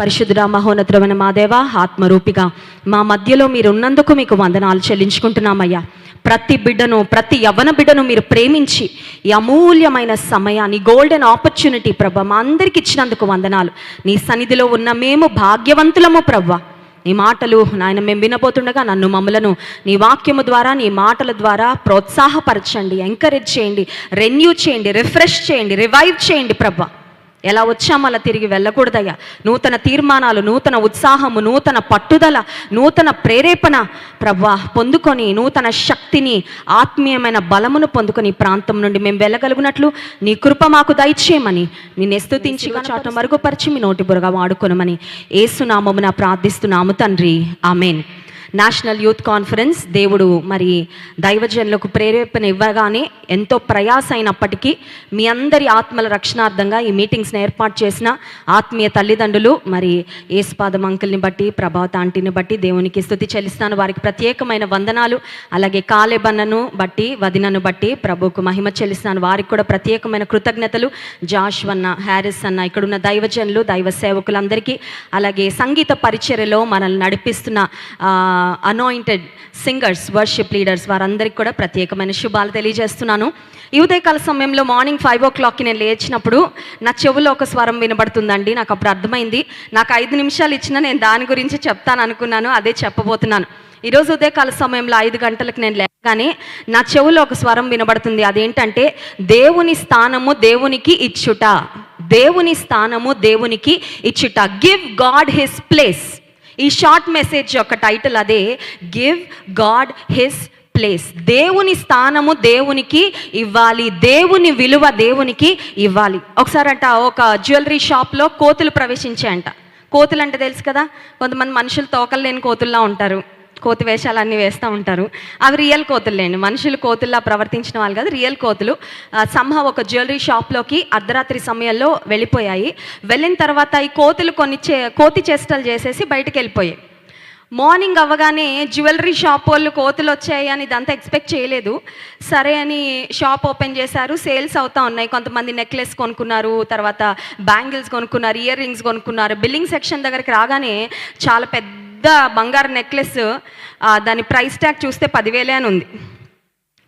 పరిశుద్ధుడ మహోన్నతుడమైన మా దేవ ఆత్మరూపిగా మా మధ్యలో మీరు ఉన్నందుకు మీకు వందనాలు చెల్లించుకుంటున్నామయ్యా. ప్రతి బిడ్డను ప్రతి యవన బిడ్డను మీరు ప్రేమించి ఈ అమూల్యమైన సమయాన్ని గోల్డెన్ ఆపర్చునిటీ ప్రభ మా అందరికి ఇచ్చినందుకు వందనాలు. నీ సన్నిధిలో ఉన్న మేము భాగ్యవంతులము ప్రవ్వ. నీ మాటలు నాయన మేము వినబోతుండగా నన్ను మమ్మలను నీ వాక్యము ద్వారా నీ మాటల ద్వారా ప్రోత్సాహపరచండి ఎంకరేజ్ చేయండి రెన్యూ చేయండి రిఫ్రెష్ చేయండి రివైవ్ చేయండి ప్రభా. ఎలా వచ్చామో అలా తిరిగి వెళ్ళకూడదయ్యా. నూతన తీర్మానాలు నూతన ఉత్సాహము నూతన పట్టుదల నూతన ప్రేరేపణ ప్రభా పొందుకొని నూతన శక్తిని ఆత్మీయమైన బలమును పొందుకొని ప్రాంతం నుండి మేము వెళ్ళగలుగునట్లు నీ కృప మాకు దయచేయమని నిన్ను స్తుతించి చాట మరుగుపరిచి మీ నోటి బురగా వాడుకొనమని ఏసునామమున ప్రార్థిస్తున్నాము తండ్రి. ఆమెన్. నేషనల్ యూత్ కాన్ఫరెన్స్ దేవుడు మరి దైవజనులకు ప్రేరేపణ ఇవ్వగానే ఎంతో ప్రయాస అయినప్పటికీ మీ అందరి ఆత్మల రక్షణార్థంగా ఈ మీటింగ్స్ని ఏర్పాటు చేసిన ఆత్మీయ తల్లిదండ్రులు మరి ఏసుపాదం అంకుల్ని బట్టి ప్రభావత ఆంటీని బట్టి దేవునికి స్థుతి చెల్లిస్తాను వారికి ప్రత్యేకమైన వందనాలు. అలాగే కాలేబన్నను బట్టి వదినను బట్టి ప్రభుకు మహిమ చెల్లిస్తాను వారికి కూడా ప్రత్యేకమైన కృతజ్ఞతలు. జాష్ అన్న హ్యారిస్ అన్న ఇక్కడున్న దైవజనులు దైవ సేవకులందరికీ. అలాగే సంగీత పరిచర్యలో మనల్ని నడిపిస్తున్న అనాయింటెడ్ సింగర్స్ వర్షిప్ లీడర్స్ వారందరికీ కూడా ప్రత్యేకమైన శుభాలు తెలియజేస్తున్నాను. ఈ ఉదయకాల సమయంలో మార్నింగ్ ఫైవ్ ఓ క్లాక్కి నేను లేచినప్పుడు నా చెవులో ఒక స్వరం వినబడుతుందండి. నాకు అప్పుడు అర్థమైంది. నాకు ఐదు నిమిషాలు ఇచ్చినా నేను దాని గురించి చెప్తాను అనుకున్నాను. అదే చెప్పబోతున్నాను. ఈరోజు ఉదయకాల సమయంలో ఐదు గంటలకు నేను లేకగానే నా చెవులో ఒక స్వరం వినబడుతుంది. అదేంటంటే దేవుని స్థానము దేవునికి ఇచ్చుట. దేవుని స్థానము దేవునికి ఇచ్చుట. గివ్ గాడ్ హిస్ ప్లేస్ ఈ షార్ట్ మెసేజ్ యొక్క టైటిల్ అదే గివ్ గాడ్ హిస్ ప్లేస్ దేవుని స్థానము దేవునికి ఇవ్వాలి దేవుని విలువ దేవునికి ఇవ్వాలి. ఒకసారి అంట ఒక జ్యువెలరీ షాప్లో కోతులు ప్రవేశించాయంట. కోతులు అంటే తెలుసు కదా కొంతమంది మనుషులు తోకలు లేని కోతుల్లా ఉంటారు. కోతి వేషాలు అన్నీ వేస్తూ ఉంటారు. అవి రియల్ కోతులు లేండి మనుషులు కోతుల్లా ప్రవర్తించిన వాళ్ళు కాదు రియల్ కోతులు. సంహ ఒక జ్యువెలరీ షాప్లోకి అర్ధరాత్రి సమయంలో వెళ్ళిపోయాయి. వెళ్ళిన తర్వాత ఈ కోతులు కొన్ని చే కోతి చేష్టలు చేసేసి బయటకు వెళ్ళిపోయాయి మార్నింగ్ అవ్వగానే జ్యువెలరీ షాప్ వాళ్ళు కోతులు వచ్చాయి అని ఇదంతా ఎక్స్పెక్ట్ చేయలేదు. సరే అని షాప్ ఓపెన్ చేశారు. సేల్స్ అవుతా ఉన్నాయి. కొంతమంది నెక్లెస్ కొనుక్కున్నారు తర్వాత బ్యాంగిల్స్ కొనుక్కున్నారు ఇయర్ రింగ్స్ కొనుక్కున్నారు. బిల్లింగ్ సెక్షన్ దగ్గరికి రాగానే చాలా పెద్ద పెద్ద బంగారు నెక్లెస్ దాని ప్రైస్ ట్యాగ్ చూస్తే పదివేలే అని ఉంది.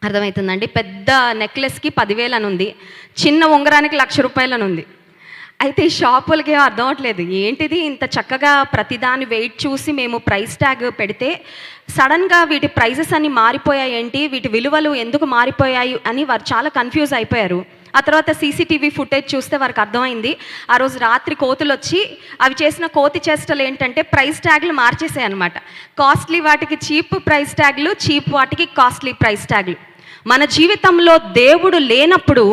అర్థమవుతుందండి? పెద్ద నెక్లెస్కి పదివేలు అని ఉంది. చిన్న ఉంగరానికి లక్ష రూపాయలు అని ఉంది. అయితే ఈ షాపులకి అర్థం అవట్లేదు ఏంటిది? ఇంత చక్కగా ప్రతిదాని వెయిట్ చూసి మేము ప్రైస్ ట్యాగ్ పెడితే సడన్గా వీటి ప్రైజెస్ అన్ని మారిపోయాయి ఏంటి? వీటి విలువలు ఎందుకు మారిపోయాయి? అని వారు చాలా కన్ఫ్యూజ్ అయిపోయారు. ఆ తర్వాత సీసీటీవీ ఫుటేజ్ చూస్తే వారికి అర్థమైంది. ఆ రోజు రాత్రి కోతులు వచ్చి అవి చేసిన కోతి చేష్టలు ఏంటంటే ప్రైస్ ట్యాగ్లు మార్చేసాయి అనమాట కాస్ట్లీ వాటికి చీప్ ప్రైస్ ట్యాగ్లు చీప్ వాటికి కాస్ట్లీ ప్రైస్ ట్యాగ్లు మన జీవితంలో దేవుడు లేనప్పుడు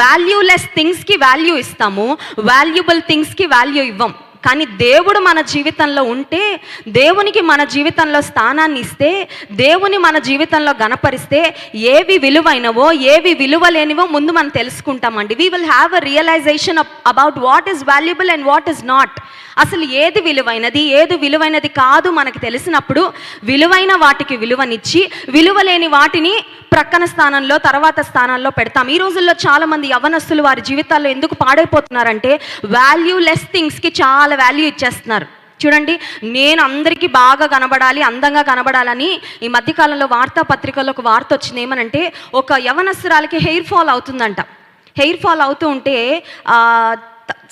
వాల్యూలెస్ థింగ్స్కి వాల్యూ ఇస్తాము వాల్యుబుల్ థింగ్స్కి వాల్యూ ఇవ్వం. కానీ దేవుడు మన జీవితంలో ఉంటే దేవునికి మన జీవితంలో స్థానాన్ని ఇస్తే దేవుని మన జీవితంలో గనపరిస్తే ఏవి విలువైనవో ఏవి విలువ లేనివో ముందు మనం తెలుసుకుంటామండి. We will have a realization about what is valuable and what is not అసలు ఏది విలువైనది ఏది విలువైనది కాదు మనకు తెలిసినప్పుడు విలువైన వాటికి విలువనిచ్చి విలువ లేని వాటిని ప్రక్కన స్థానంలో తర్వాత స్థానాల్లో పెడతాం. ఈ రోజుల్లో చాలామంది యవనస్తులు వారి జీవితాల్లో ఎందుకు పాడైపోతున్నారంటే వాల్యూలెస్ థింగ్స్కి చాలా వాల్యూ ఇచ్చేస్తున్నారు. చూడండి నేను అందరికీ బాగా కనబడాలి అందంగా కనబడాలని ఈ మధ్యకాలంలో వార్తాపత్రికల్లో ఒక వార్త వచ్చింది ఏమనంటే ఒక యవనస్తురాలకి హెయిర్ ఫాల్ అవుతుందంట. హెయిర్ ఫాల్ అవుతూ ఉంటే ఆ,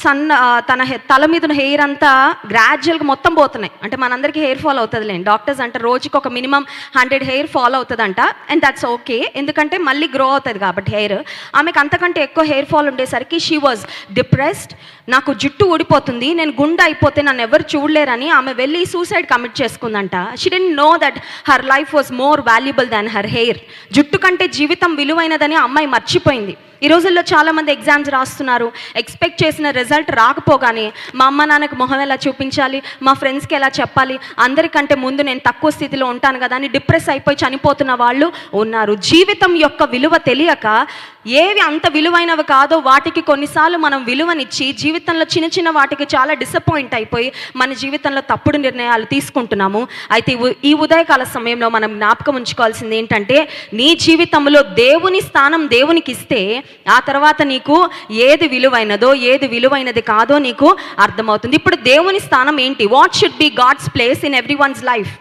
సన్న తన తల మీద ఉన్న హెయిర్ అంతా గ్రాడ్యువల్గా మొత్తం పోతున్నాయి. అంటే మనందరికీ హెయిర్ ఫాల్ అవుతుందిలేండి డాక్టర్స్ అంటే రోజుకి ఒక మినిమం హండ్రెడ్ హెయిర్ ఫాల్ అవుతుందంట. అండ్ దట్స్ ఓకే ఎందుకంటే మళ్ళీ గ్రో అవుతుంది కాబట్టి హెయిర్. ఆమెకు అంతకంటే ఎక్కువ హెయిర్ ఫాల్ ఉండేసరికి షీ వాజ్ డిప్రెస్డ్ నాకు జుట్టు ఊడిపోతుంది. నేను గుండె అయిపోతే నన్ను ఎవరు చూడలేరని ఆమె వెళ్ళి suicide commit చేసుకుందంట. She didn't know that her life was more valuable than her hair జుట్టు కంటే జీవితం విలువైనదని అమ్మాయి మర్చిపోయింది. ఈ రోజుల్లో చాలామంది ఎగ్జామ్స్ రాస్తున్నారు. ఎక్స్పెక్ట్ చేసిన రిజల్ట్ రాకపోగానే మా అమ్మ నాన్నకు మొహం ఎలా చూపించాలి? మా ఫ్రెండ్స్కి ఎలా చెప్పాలి? అందరికంటే ముందు నేను తక్కువ స్థితిలో ఉంటాను కదా అని డిప్రెస్ అయిపోయి చనిపోతున్న వాళ్ళు ఉన్నారు. జీవితం యొక్క విలువ తెలియక ఏవి అంత విలువైనవి కాదో వాటికి కొన్నిసార్లు మనం విలువనిచ్చి జీవితంలో చిన్న చిన్న వాటికి చాలా డిసప్పాయింట్ అయిపోయి మన జీవితంలో తప్పుడు నిర్ణయాలు తీసుకుంటున్నాము. అయితే ఈ ఈ ఉదయకాల సమయంలో మనం జ్ఞాపకం ఉంచుకోవాల్సింది ఏంటంటే నీ జీవితంలో దేవుని స్థానం దేవునికి ఇస్తే ఆ తర్వాత నీకు ఏది విలువైనదో ఏది విలువైన విలువైనది కాదో నీకు అర్థమవుతుంది. ఇప్పుడు దేవుని స్థానం ఏంటి? What should be God's place in everyone's life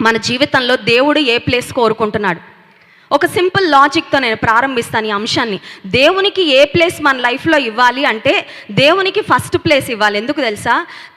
మన జీవితంలో దేవుడు ఏ ప్లేస్ కోరుకుంటున్నాడు? ఒక సింపుల్ లాజిక్తో నేను ప్రారంభిస్తాను ఈ అంశాన్ని. దేవునికి ఏ ప్లేస్ మన లైఫ్లో ఇవ్వాలి అంటే దేవునికి ఫస్ట్ ప్లేస్ ఇవ్వాలి. ఎందుకు తెలుసా?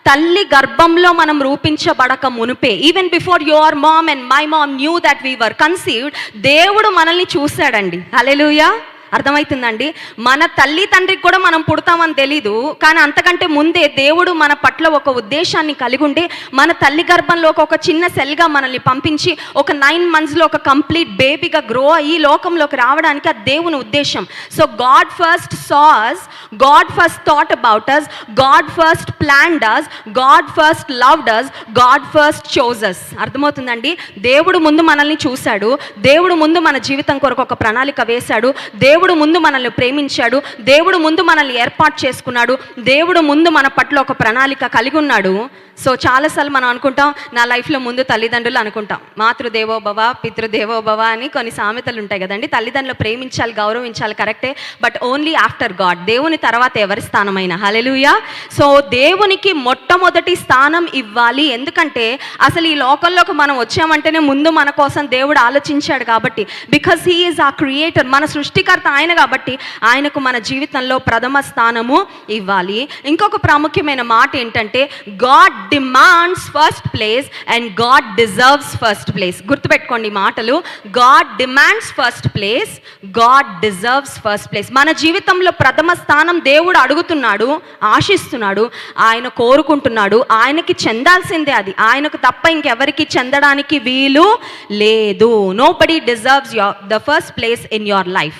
తల్లి గర్భంలో మనం రూపించబడక మునుపే. Even before your mom and my mom knew that we were conceived దేవుడు మనల్ని చూశాడండి. అలెలుయా అర్థమవుతుందండి మన తల్లి తండ్రికి కూడా మనం పుడతామని తెలీదు కానీ అంతకంటే ముందే దేవుడు మన పట్ల ఒక ఉద్దేశాన్ని కలిగి ఉండి మన తల్లి గర్భంలోకి ఒక చిన్న సెల్గా మనల్ని పంపించి ఒక నైన్ మంత్స్లో ఒక కంప్లీట్ బేబీగా గ్రో అయ్యి లోకంలోకి రావడానికి ఆ దేవుని ఉద్దేశం. So God first saw us God first thought about us God first plan does God first love does God first chooses అర్థమవుతుందండి? దేవుడు ముందు మనల్ని చూశాడు దేవుడు ముందు మన జీవితం కొరకు ఒక ప్రణాళిక వేశాడు దేవుడు ముందు మనల్ని ప్రేమించాడు దేవుడు ముందు మనల్ని ఏర్పాటు చేసుకున్నాడు దేవుడు ముందు మన పట్ల ఒక ప్రణాళిక కలిగి ఉన్నాడు. సో చాలాసార్లు మనం అనుకుంటాం నా లైఫ్లో ముందు తల్లిదండ్రులు అనుకుంటాం. మాతృదేవోభవ పితృదేవోభవ అని కొన్ని సామెతలు ఉంటాయి కదండి. తల్లిదండ్రులు ప్రేమించాలి గౌరవించాలి కరెక్టే. But only after God. దేవుని తర్వాత ఎవరి స్థానమైన? హలెలుయా సో దేవునికి మొట్టమొదటి స్థానం ఇవ్వాలి. ఎందుకంటే అసలు ఈ లోకంలోకి మనం వచ్చామంటేనే ముందు మన కోసం దేవుడు ఆలోచించాడు కాబట్టి. Because he is a creator మన సృష్టికర్త ఆయన కాబట్టి ఆయనకు మన జీవితంలో ప్రథమ స్థానము ఇవ్వాలి. ఇంకొక ప్రాముఖ్యమైన మాట ఏంటంటే God demands first place and God deserves first place గుర్తుపెట్టుకోండి మాటలు. God demands first place God deserves first place మన జీవితంలో ప్రథమ స్థానం దేవుడు అడుగుతున్నాడు ఆశిస్తున్నాడు ఆయన కోరుకుంటున్నాడు ఆయనకి చెందాల్సిందే అది. ఆయనకు తప్ప ఇంకెవరికి చెందడానికి వీలు లేదు. Nobody deserves your the first place in your life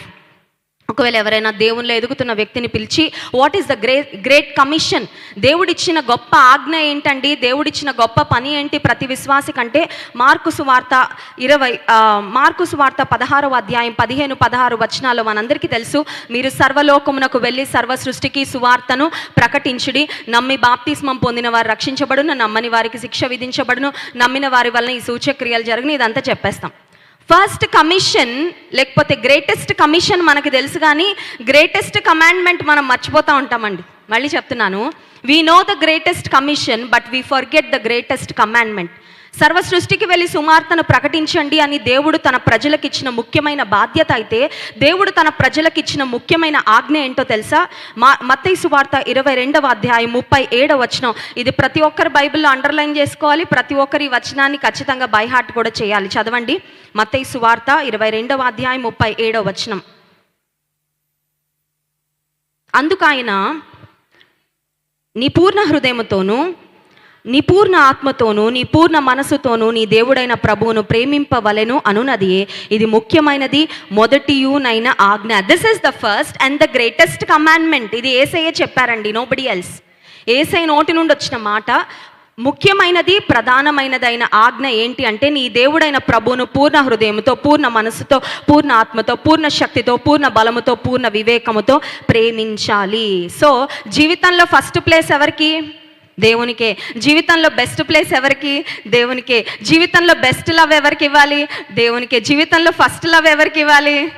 ఒకవేళ ఎవరైనా దేవునిలో ఎదుగుతున్న వ్యక్తిని పిలిచి what is the great great commission దేవుడిచ్చిన గొప్ప ఆజ్ఞ ఏంటండి? దేవుడిచ్చిన గొప్ప పని ఏంటి ప్రతి విశ్వాసి కంటే? మార్కు సువార్త ఇరవై ఆ, మార్కు సువార్త పదహారవ అధ్యాయం పదిహేను పదహారు వచనాలు మనందరికీ తెలుసు. మీరు సర్వలోకమునకు వెళ్ళి సర్వ సృష్టికి సువార్తను ప్రకటించుడి. నమ్మి బాప్తిస్మం పొందిన వారు రక్షించబడును నమ్మని వారికి శిక్ష విధించబడును నమ్మిన వారి వలన ఈ సూచక్రియలు జరుగును. ఇదంతా చెప్పేస్తాం. ఫస్ట్ కమిషన్ లేకపోతే గ్రేటెస్ట్ కమిషన్ మనకి తెలుసు కానీ గ్రేటెస్ట్ కమాండ్మెంట్ మనం మర్చిపోతూ ఉంటామండి. మళ్ళీ చెప్తున్నాను. We know the greatest commission but we forget the greatest commandment సర్వ సృష్టికి వెళ్ళి సుమార్తను ప్రకటించండి అని దేవుడు తన ప్రజలకు ఇచ్చిన ముఖ్యమైన బాధ్యత అయితే దేవుడు తన ప్రజలకిచ్చిన ముఖ్యమైన ఆజ్ఞ ఏంటో తెలుసా? మా మత్తయి సువార్త ఇరవై రెండవ అధ్యాయం ముప్పై ఏడవ వచనం. ఇది ప్రతి ఒక్కరు బైబిల్లో అండర్లైన్ చేసుకోవాలి ప్రతి ఒక్కరి వచనాన్ని ఖచ్చితంగా బైహార్ట్ కూడా చేయాలి. చదవండి. మత్తయి సువార్త ఇరవై రెండవ అధ్యాయం ముప్పై ఏడవ వచనం. అందుకు ఆయన నీ పూర్ణ హృదయముతోనూ నీ పూర్ణ ఆత్మతోనూ నీ పూర్ణ మనసుతోనూ నీ దేవుడైన ప్రభువును ప్రేమింపవలెను అనునది ఇది ముఖ్యమైనది మొదటియునైన ఆజ్ఞ. This is the first and the greatest commandment ఇది ఏసయ్య చెప్పారండి నోబడి ఎల్స్ ఏసై నోటి నుండి వచ్చిన మాట ముఖ్యమైనది ప్రధానమైనదైన ఆజ్ఞ ఏంటి అంటే నీ దేవుడైన ప్రభువును పూర్ణ హృదయంతో పూర్ణ మనసుతో పూర్ణ ఆత్మతో పూర్ణ శక్తితో పూర్ణ బలముతో పూర్ణ వివేకముతో ప్రేమించాలి. సో జీవితంలో ఫస్ట్ ప్లేస్ ఎవరికి? దేవునికే. జీవితంలో బెస్ట్ ప్లేస్ ఎవరికి? దేవునికే. జీవితంలో బెస్ట్ లవ్ ఎవరికి ఇవ్వాలి? దేవునికే. జీవితంలో ఫస్ట్ లవ్ ఎవరికి ఇవ్వాలి?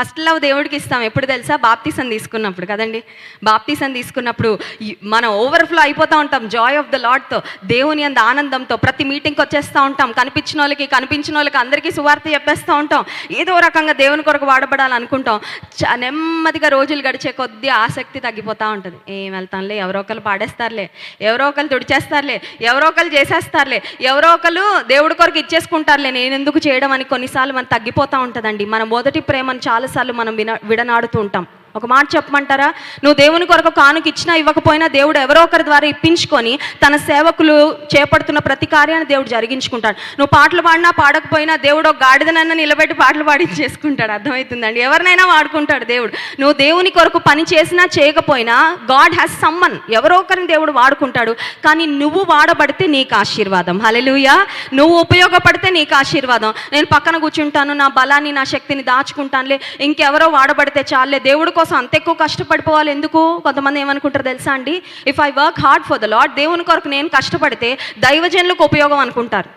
ఫస్ట్ లవ్ దేవుడికి ఇస్తాం. ఎప్పుడు తెలుసా? బాప్తీసం తీసుకున్నప్పుడు కదండి? బాప్తీసం తీసుకున్నప్పుడు మనం ఓవర్ఫ్లో అయిపోతూ ఉంటాం. జాయ్ ఆఫ్ ద లాడ్తో దేవుని అంద ఆనందంతో ప్రతి మీటింగ్కి వచ్చేస్తూ ఉంటాం. కనిపించిన వాళ్ళకి కనిపించిన వాళ్ళకి అందరికీ సువార్త చెప్పేస్తూ ఉంటాం. ఏదో రకంగా దేవుని కొరకు వాడబడాలనుకుంటాం. చ- నెమ్మదిగా రోజులు గడిచే కొద్దీ ఆసక్తి తగ్గిపోతూ ఉంటుంది. ఏం వెళ్తాంలే ఎవరో ఒకరు పాడేస్తారులే. ఎవరో ఒకరు తుడిచేస్తారులే. ఎవరో ఒకరు చేసేస్తారులే. ఎవరో ఒకరు దేవుడి కొరకు ఇచ్చేసుకుంటారులే. నేను ఎందుకు చేయడం అని కొన్నిసార్లు మనం తగ్గిపోతూ ఉంటుందండి. మన మొదటి ప్రేమను చాలాసార్లు మనం విన విడనాడుతూ ఉంటాం. ఒక మాట చెప్పమంటారా? నువ్వు దేవుని కొరకు కానుక ఇచ్చినా ఇవ్వకపోయినా దేవుడు ఎవరో ఒకరి ద్వారా ఇప్పించుకొని తన సేవకులు చేపడుతున్న ప్రతి కార్యాన్ని దేవుడు జరిగించుకుంటాడు. నువ్వు పాటలు పాడినా పాడకపోయినా దేవుడు ఒక గాడిదనన్నా నిలబెట్టి పాటలు పాడించేసుకుంటాడు. అర్థమవుతుందండి? ఎవరినైనా వాడుకుంటాడు దేవుడు. నువ్వు దేవుని కొరకు పని చేసినా చేయకపోయినా గాడ్ హ్యాస్ సమ్మన్ ఎవరో ఒకరిని దేవుడు వాడుకుంటాడు. కానీ నువ్వు వాడబడితే నీకు ఆశీర్వాదం. హలెలుయా నువ్వు ఉపయోగపడితే నీకు ఆశీర్వాదం. నేను పక్కన కూర్చుంటాను నా బలాన్ని నా శక్తిని దాచుకుంటానులే. ఇంకెవరో వాడబడితే చాలే దేవుడు కోసం అంత ఎక్కువ కష్టపడిపోవాలి ఎందుకు? కొంతమంది ఏమనుకుంటారు తెలుసా అండి? If I work hard for the Lord దేవుని కొరకు నేను కష్టపడితే దైవజనులకు ఉపయోగం అనుకుంటారు.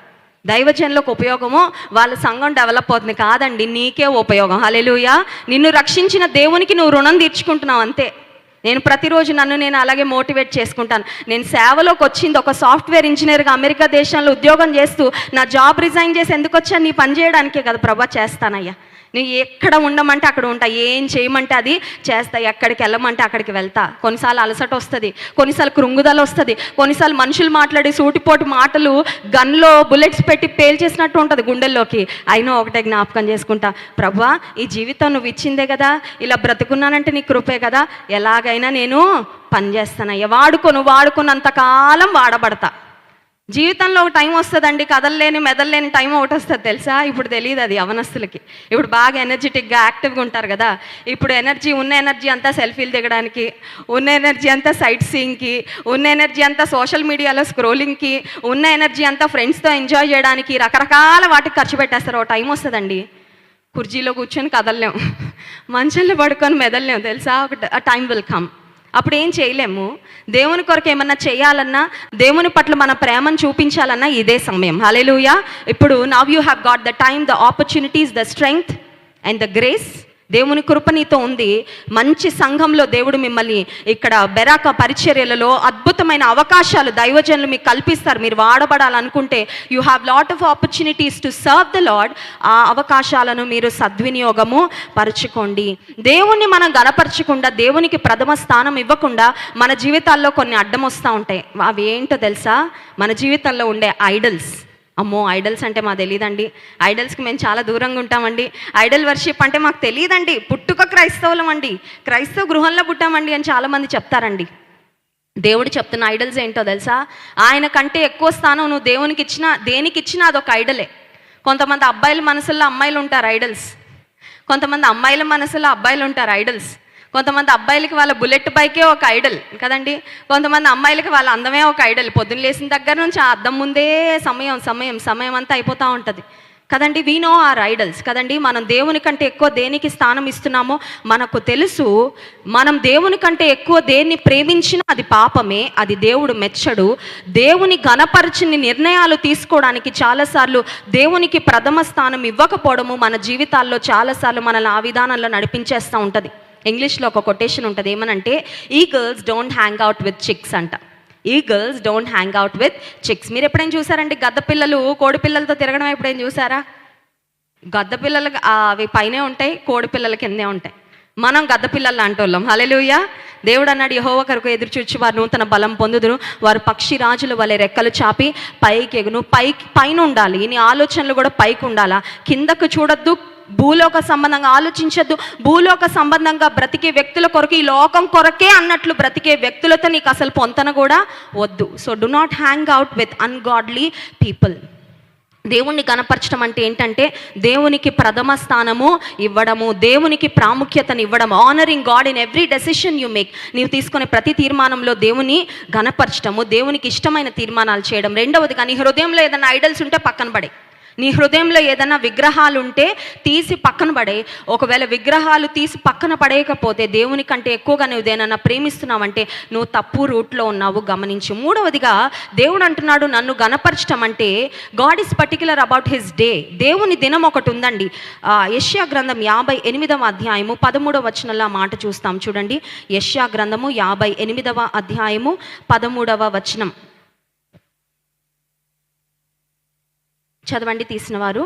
దైవజనులకు ఉపయోగము వాళ్ళ సంఘం డెవలప్ అవుతుంది కాదండి నీకే ఉపయోగం. హలెలుయా నిన్ను రక్షించిన దేవునికి నువ్వు రుణం తీర్చుకుంటున్నావు అంతే. నేను ప్రతిరోజు నన్ను నేను అలాగే మోటివేట్ చేసుకుంటాను. నేను సేవలోకి వచ్చింది ఒక సాఫ్ట్వేర్ ఇంజనీర్గా అమెరికా దేశంలో ఉద్యోగం చేస్తూ నా జాబ్ రిజైన్ చేసి ఎందుకు వచ్చాను? నీ పని చేయడానికే కదా ప్రభా చేస్తానయ్యా. నువ్వు ఎక్కడ ఉండమంటే అక్కడ ఉంటా. ఏం చేయమంటే అది చేస్తా. ఎక్కడికి వెళ్ళమంటే అక్కడికి వెళ్తా. కొన్నిసార్లు అలసట వస్తుంది. కొన్నిసార్లు కృంగుదల వస్తుంది. కొన్నిసార్లు మనుషులు మాట్లాడి సూటిపోటు మాటలు గన్లో బుల్లెట్స్ పెట్టి పేల్చేసినట్టు ఉంటుంది గుండెల్లోకి. అయినా ఒకటే జ్ఞాపకం చేసుకుంటా. ప్రభా ఈ జీవితం నువ్వు ఇచ్చిందే కదా. ఇలా బ్రతుకున్నానంటే నీ కృపే కదా. ఎలాగైనా నేను పనిచేస్తానయ్యా వాడుకోను వాడుకున్నంతకాలం వాడబడతా. జీవితంలో ఒక టైం వస్తుందండి కదలలేని మెదలలేని టైం ఒకటి వస్తుంది తెలుసా? ఇప్పుడు తెలియదు అది అవనస్తులకి ఇప్పుడు బాగా ఎనర్జెటిక్గా యాక్టివ్గా ఉంటారు కదా. ఇప్పుడు ఎనర్జీ ఉన్న ఎనర్జీ అంతా సెల్ఫీలు దిగడానికి ఉన్న ఎనర్జీ అంతా సైట్ సీయింగ్కి ఉన్న ఎనర్జీ అంతా సోషల్ మీడియాలో స్క్రోలింగ్కి ఉన్న ఎనర్జీ అంతా ఫ్రెండ్స్తో ఎంజాయ్ చేయడానికి రకరకాల వాటికి ఖర్చు పెట్టేస్తారు. ఒక టైం వస్తుందండి. కుర్చీలో కూర్చొని కదలలేం. మంచంలో పడుకొని మెదలలేం. తెలుసా? ఒక టైం విల్ కమ్ అప్పుడు ఏం చేయలేము. దేవుని కొరకు ఏమన్నా చేయాలన్నా దేవుని పట్ల మన ప్రేమను చూపించాలన్నా ఇదే సమయం. హలేలుయా ఇప్పుడు now you have got the time the opportunities the strength and the grace దేవుని కృప నీతో ఉంది. మంచి సంఘంలో దేవుడు మిమ్మల్ని ఇక్కడ బెరాక పరిచర్యలలో అద్భుతమైన అవకాశాలు దైవజనులు మీకు కల్పిస్తారు. మీరు వాడబడాలనుకుంటే you have lot of opportunities to serve the Lord ఆ అవకాశాలను మీరు సద్వినియోగము పరుచుకోండి. దేవుణ్ణి మనం గనపరచకుండా దేవునికి ప్రథమ స్థానం ఇవ్వకుండా మన జీవితాల్లో కొన్ని అడ్డం వస్తూ ఉంటాయి. అవి ఏంటో తెలుసా? మన జీవితంలో ఉండే ఐడల్స్ అమ్మో ఐడల్స్ అంటే మా తెలియదండి ఐడల్స్కి మేము చాలా దూరంగా ఉంటామండి. ఐడల్ వర్షిప్ అంటే మాకు తెలియదండి పుట్టుక క్రైస్తవులం అండి. క్రైస్తవ గృహంలో పుట్టామండి అని చాలామంది చెప్తారండి. దేవుడు చెప్తున్న ఐడల్స్ ఏంటో తెలుసా? ఆయన కంటే ఎక్కువ స్థానం నువ్వు దేవునికి ఇచ్చినా దేనికి ఇచ్చినా అదొక ఐడలే కొంతమంది అబ్బాయిల మనసుల్లో అమ్మాయిలు ఉంటారు ఐడల్స్ కొంతమంది అమ్మాయిల మనసులో అబ్బాయిలు ఉంటారు ఐడల్స్ కొంతమంది అబ్బాయిలకి వాళ్ళ బుల్లెట్ బైకే ఒక ఐడల్ కదండి? కొంతమంది అమ్మాయిలకి వాళ్ళ అందమే ఒక ఐడల్. పొద్దున్న లేచిన దగ్గర నుంచి ఆ అద్దం ముందే సమయం సమయం సమయం అంతా అయిపోతూ ఉంటుంది. కదండి? వీ నో ఆర్ ఐడల్స్ కదండి? మనం దేవుని కంటే ఎక్కువ దేనికి స్థానం ఇస్తున్నామో మనకు తెలుసు. మనం దేవుని కంటే ఎక్కువ దేన్ని ప్రేమించినా అది పాపమే అది దేవుడు మెచ్చడు. దేవుని గణపరచని నిర్ణయాలు తీసుకోవడానికి చాలాసార్లు దేవునికి ప్రథమ స్థానం ఇవ్వకపోవడము మన జీవితాల్లో చాలాసార్లు మనల్ని ఆ విధానంలో నడిపించేస్తూ ఉంటుంది. ఇంగ్లీష్లో ఒక కొటేషన్ ఉంటుంది ఏమనంటే eagles don't hang out with chicks అంట. Eagles don't hang out with chicks. మీరు ఎప్పుడైనా చూసారండి గద్ద పిల్లలు కోడి పిల్లలతో తిరగడం ఎప్పుడైనా చూసారా? గద్ద పిల్లలు అవి పైనే ఉంటాయి కోడి పిల్లల కిందే ఉంటాయి. మనం గద్ద పిల్లలు అంటోళ్ళం హలెలుయ దేవుడు అన్నాడు యహోవ కొరకు ఎదురు చూచి వారు నూతన బలం పొందుదురు. వారు పక్షి రాజుల వలె రెక్కలు చాపి పైకి ఎగును పైకి పైన ఉండాలి ఇన్ని ఆలోచనలు కూడా పైకి ఉండాలా కిందకు చూడొద్దు భూలోక సంబంధంగా ఆలోచించద్దు. భూలోక సంబంధంగా బ్రతికే వ్యక్తుల కొరకు ఈ లోకం కొరకే అన్నట్లు బ్రతికే వ్యక్తులతో నీకు అసలు పొంతన కూడా వద్దు. So do not hang out with ungodly people దేవుణ్ణి గనపరచడం అంటే ఏంటంటే దేవునికి ప్రథమ స్థానము ఇవ్వడము దేవునికి ప్రాముఖ్యతను ఇవ్వడం honouring God in every decision you make నీవు తీసుకునే ప్రతి తీర్మానంలో దేవుని గనపరచడము దేవునికి ఇష్టమైన తీర్మానాలు చేయడం. రెండవది కానీ హృదయంలో ఏదైనా ఐడల్స్ ఉంటే పక్కన పడే నీ హృదయంలో ఏదైనా విగ్రహాలు ఉంటే తీసి పక్కన పడే. ఒకవేళ విగ్రహాలు తీసి పక్కన పడేయకపోతే దేవుని కంటే ఎక్కువగా నువ్వు దేనన్నా ప్రేమిస్తున్నావంటే నువ్వు తప్పు రూట్లో ఉన్నావు గమనించి. మూడవదిగా దేవుడు అంటున్నాడు నన్ను గనపరచడం అంటే God is particular about his day దేవుని దినం ఒకటి ఉందండి. యష్యా గ్రంథం యాభై ఎనిమిదవ అధ్యాయము పదమూడవ వచనంలో మాట చూస్తాం. చూడండి. యష్యా గ్రంథము యాభై ఎనిమిదవ అధ్యాయము పదమూడవ వచనం. చదవండి తీసిన వారు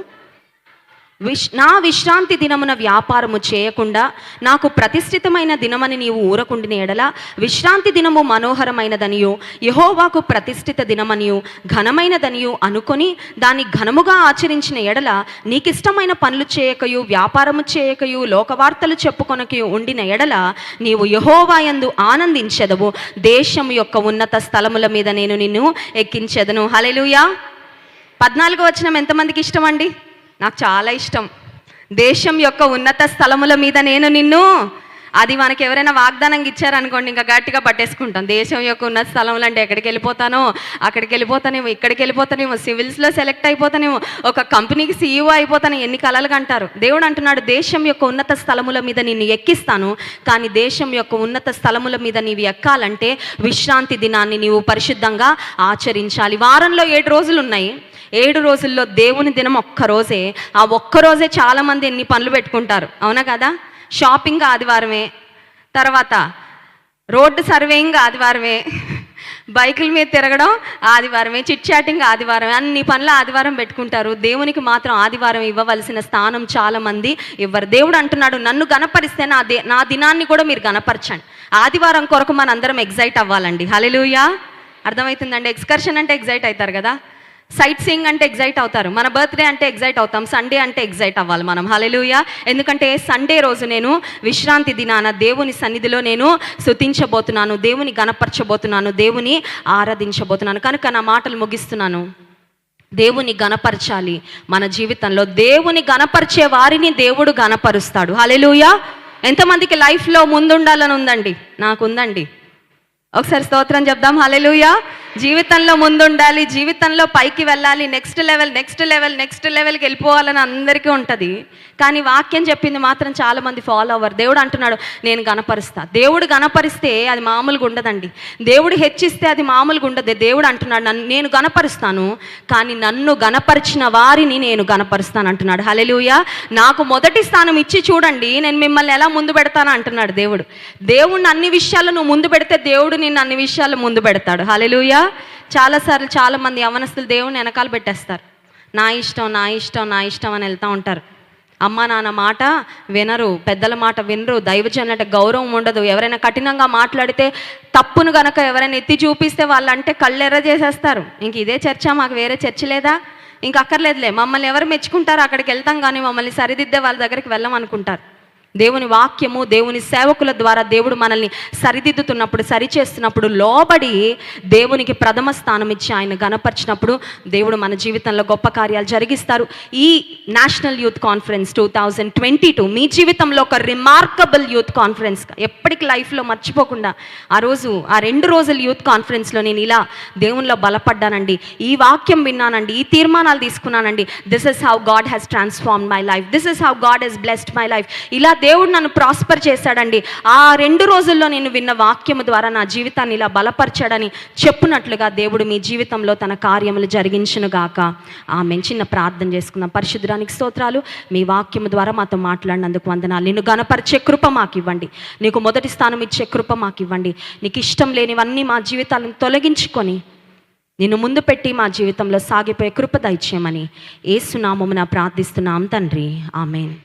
విష్ నా విశ్రాంతి దినమున వ్యాపారము చేయకుండా నాకు ప్రతిష్ఠితమైన దినమని నీవు ఊరకుండిన ఎడల విశ్రాంతి దినము మనోహరమైనదనియు యహోవాకు ప్రతిష్ఠిత దినమనియు ఘనమైనదనియు అనుకొని దాన్ని ఘనముగా ఆచరించిన ఎడల నీకిష్టమైన పనులు చేయకయు వ్యాపారము చేయకయు లోకవార్తలు చెప్పుకొనకయు ఉండిన ఎడల నీవు యహోవాయందు ఆనందించెదవు. దేశం యొక్క ఉన్నత స్థలముల మీద నేను నిన్ను ఎక్కించెదను. హలెలుయా పద్నాలుగు వచనం ఎంతమందికి ఇష్టం అండి నాకు చాలా ఇష్టం. దేశం యొక్క ఉన్నత స్థలముల మీద నేను నిన్ను అది మనకి ఎవరైనా వాగ్దానం ఇచ్చారనుకోండి ఇంకా గట్టిగా పట్టేసుకుంటాం. దేశం యొక్క ఉన్నత స్థలములు అంటే ఎక్కడికి వెళ్ళిపోతానో అక్కడికి వెళ్ళిపోతానేమో ఇక్కడికి వెళ్ళిపోతానేమో సివిల్స్లో సెలెక్ట్ అయిపోతానేమో ఒక కంపెనీకి సీఈఓ అయిపోతాను ఎన్ని కలలుగా అంటారు దేవుడు అంటున్నాడు దేశం యొక్క ఉన్నత స్థలముల మీద నిన్ను ఎక్కిస్తాను కానీ దేశం యొక్క ఉన్నత స్థలముల మీద నీవు ఎక్కాలంటే విశ్రాంతి దినాన్ని నీవు పరిశుద్ధంగా ఆచరించాలి. వారంలో ఏడు రోజులు ఉన్నాయి. ఏడు రోజుల్లో దేవుని దినం ఒక్క రోజే. ఆ ఒక్క రోజే చాలామంది ఎన్ని పనులు పెట్టుకుంటారు. అవునా కదా? షాపింగ్ ఆదివారమే తర్వాత రోడ్డు సర్వేయింగ్ ఆదివారమే బైకుల మీద తిరగడం ఆదివారమే చిట్ చాటింగ్ ఆదివారం అన్ని పనులు ఆదివారం పెట్టుకుంటారు. దేవునికి మాత్రం ఆదివారం ఇవ్వవలసిన స్థానం చాలా మంది ఇవ్వరు. దేవుడు అంటున్నాడు నన్ను గనపరిస్తే నా దే నా దినాన్ని కూడా మీరు గనపరచండి ఆదివారం కొరకు మన అందరం ఎగ్జైట్ అవ్వాలండి. హలెలుయా అర్థమవుతుందండి? ఎక్స్కర్షన్ అంటే ఎగ్జైట్ అవుతారు కదా? సైట్ సీయింగ్ అంటే ఎగ్జైట్ అవుతారు. మన బర్త్డే అంటే ఎగ్జైట్ అవుతాం. సండే అంటే ఎగ్జైట్ అవ్వాలి మనం. హలెలుయ ఎందుకంటే సండే రోజు నేను విశ్రాంతి దినాన దేవుని సన్నిధిలో నేను శుతించబోతున్నాను దేవుని గనపరచబోతున్నాను దేవుని ఆరాధించబోతున్నాను. కనుక నా మాటలు ముగిస్తున్నాను. దేవుని గనపరచాలి మన జీవితంలో. దేవుని గనపరిచే వారిని దేవుడు గనపరుస్తాడు హలెలుయ ఎంతమందికి లైఫ్లో ముందుండాలని ఉందండి? నాకు ఉందండి ఒకసారి స్తోత్రం చెప్దాం. హలెలుయా జీవితంలో ముందుండాలి జీవితంలో పైకి వెళ్ళాలి next level next level next లెవెల్కి వెళ్ళిపోవాలని అందరికీ ఉంటుంది. కానీ వాక్యం చెప్పింది మాత్రం చాలామంది ఫాలో అవ్వరు. దేవుడు అంటున్నాడు నేను గణపరుస్తా. దేవుడు గణపరిస్తే అది మామూలుగా ఉండదండి. దేవుడు హెచ్చిస్తే అది మామూలుగా ఉండదు. దేవుడు అంటున్నాడు నన్ను నేను గణపరుస్తాను కానీ నన్ను గణపరిచిన వారిని నేను గణపరుస్తాను అంటున్నాడు. హలెలుయా నాకు మొదటి స్థానం ఇచ్చి చూడండి నేను మిమ్మల్ని ఎలా ముందు పెడతాను అంటున్నాడు దేవుడు. దేవుడిని అన్ని విషయాలు నువ్వు ముందు పెడితే దేవుడు నిన్ను అన్ని విషయాలు ముందు పెడతాడు. హలెలుయా చాలాసార్లు చాలామంది యవనస్తులు దేవుని వెనకాల పెట్టేస్తారు. నా ఇష్టం నా ఇష్టం నా ఇష్టం అని వెళ్తూ ఉంటారు. అమ్మ నాన్న మాట వినరు పెద్దల మాట వినరు దైవజనులంటే గౌరవం ఉండదు. ఎవరైనా కఠినంగా మాట్లాడితే తప్పును గనక ఎవరైనా ఎత్తి చూపిస్తే వాళ్ళంటే కళ్ళెర్ర చేసేస్తారు. ఇంక ఇదే చర్చ మాకు వేరే చర్చ లేదా? ఇంక అక్కర్లేదులే మమ్మల్ని ఎవరు మెచ్చుకుంటారో? అక్కడికి వెళ్తాం కానీ మమ్మల్ని సరిదిద్దే వాళ్ళ దగ్గరికి వెళ్ళమనుకుంటారు. దేవుని వాక్యము దేవుని సేవకుల ద్వారా దేవుడు మనల్ని సరిదిద్దుతున్నప్పుడు సరిచేస్తున్నప్పుడు లోబడి దేవునికి ప్రథమ స్థానం ఇచ్చి ఆయన గనపరిచినప్పుడు దేవుడు మన జీవితంలో గొప్ప కార్యాలు జరిగిస్తారు. ఈ national youth conference two thousand twenty two మీ జీవితంలో ఒక రిమార్కబుల్ యూత్ కాన్ఫరెన్స్ ఎప్పటికి లైఫ్లో మర్చిపోకుండా ఆ రోజు ఆ రెండు రోజుల యూత్ కాన్ఫరెన్స్లో నేను ఇలా దేవునిలో బలపడ్డానండి. ఈ వాక్యం విన్నానండి ఈ తీర్మానాలు తీసుకున్నానండి. This is how God has transform my life this is how God has blessed my life ఇలా దేవుడు నన్ను ప్రాస్పర్ చేశాడండి. ఆ రెండు రోజుల్లో నేను విన్న వాక్యము ద్వారా నా జీవితాన్ని ఇలా బలపరిచాడని చెప్పునట్లుగా దేవుడు మీ జీవితంలో తన కార్యములు జరిగించును గాక ఆమె చిన్న ప్రార్థన చేసుకుందాం. పరిశుద్ధానికి స్తోత్రాలు. మీ వాక్యము ద్వారా మాతో మాట్లాడినందుకు వందనాలు. నిన్ను గణపరిచే కృప మాకు ఇవ్వండి నీకు మొదటి స్థానం ఇచ్చే కృప మాకు ఇవ్వండి నీకు ఇష్టం లేనివన్నీ మా జీవితాలను తొలగించుకొని నిన్ను ముందు పెట్టి మా జీవితంలో సాగిపోయే కృప దయచేయమని ఏసునామమున ప్రార్థిస్తున్నాం తండ్రి. ఆమెన్.